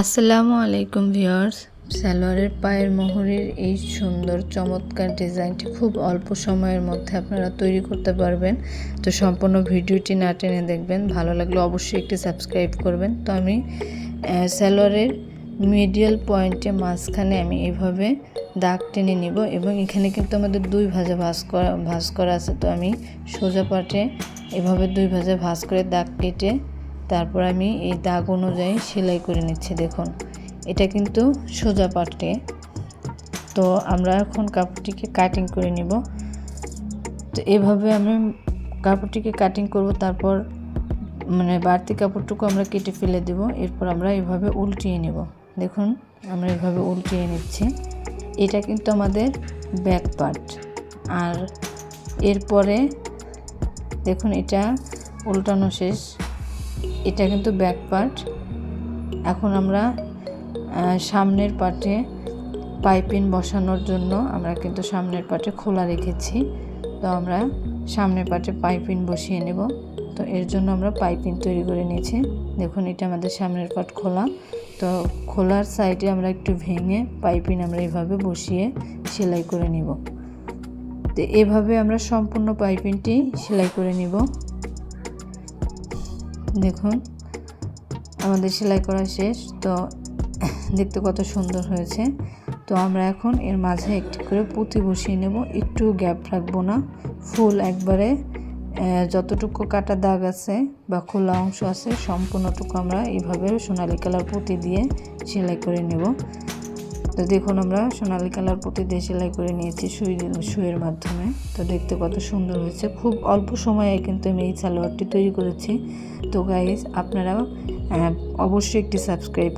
আসসালামু আলাইকুম ভিউয়ার্স। সালোয়ারের পায়ের মোহরের এই সুন্দর চমৎকার ডিজাইনটি খুব অল্প সময়ের মধ্যে আপনারা তৈরি করতে পারবেন। তো সম্পূর্ণ ভিডিওটি না টেনে দেখবেন, ভালো লাগলে অবশ্যই একটি সাবস্ক্রাইব করবেন। তো আমি সালোয়ারের মিডিয়াল পয়েন্টে মাঝখানে আমি এভাবে দাগ টেনে নিব এবং এখানে কিন্তু আমাদের দুই ভাজা ভাঁজ করা ভাঁজ করা আছে। তো আমি সোজা পাটে এভাবে দুই ভাজা ভাঁজ করে দাগ কেটে তারপর আমি এই দাগ অনুযায়ী সেলাই করে নিচ্ছি, দেখুন। এটা কিন্তু সোজা পাটে। তো আমরা এখন কাপড়টিকে কাটিং করে নিব। তো এভাবে আমি কাপড়টিকে কাটিং করব, তারপর মানে বাড়তি কাপড়টুকু আমরা কেটে ফেলে দেব। এরপর আমরা এভাবে উল্টিয়ে নেব। দেখুন, আমরা এভাবে উল্টিয়ে নিচ্ছি। এটা কিন্তু আমাদের ব্যাক পার্ট আর এরপরে দেখুন, এটা উল্টানো শেষ। এটা কিন্তু ব্যাক পার্ট এখন আমরা সামনের পাটে পাইপিং বসানোর জন্য আমরা কিন্তু সামনের পাটে খোলা রেখেছি। তো আমরা সামনের পাটে পাইপিং বসিয়ে নেব। তো এর জন্য আমরা পাইপিং তৈরি করে নিয়েছি। দেখুন, এটা আমাদের সামনের পাট খোলা। তো খোলার সাইডে আমরা একটু ভেঙে পাইপিং আমরা এভাবে বসিয়ে সেলাই করে নিব। তো এভাবে আমরা সম্পূর্ণ পাইপিংটি সেলাই করে নিব। দেখুন, আমাদের সেলাই করা শেষ, তো দেখতে কত সুন্দর হয়েছে। তো আমরা এখন এর মাঝে একটি করে পুঁতি বসিয়ে নেব, একটু গ্যাপ রাখব না। ফুল একবারে যতটুকু কাটা দাগ আছে বা খোলা অংশ আছে, সম্পূর্ণটুকু আমরা এইভাবে সোনালি কালার পুঁতি দিয়ে সেলাই করে নেব। তো দেখুন আমরা সোনালি কালার প্রতি দিয়ে সেলাই করে নিয়েছি সুই সুইয়ের মাধ্যমে। তো দেখতে কত সুন্দর হয়েছে। খুব অল্প সময়ে কিন্তু আমি এই সালোয়ারটি তৈরি করেছি। তো গাইজ আপনারা আহ, অবশ্যই একটি সাবস্ক্রাইব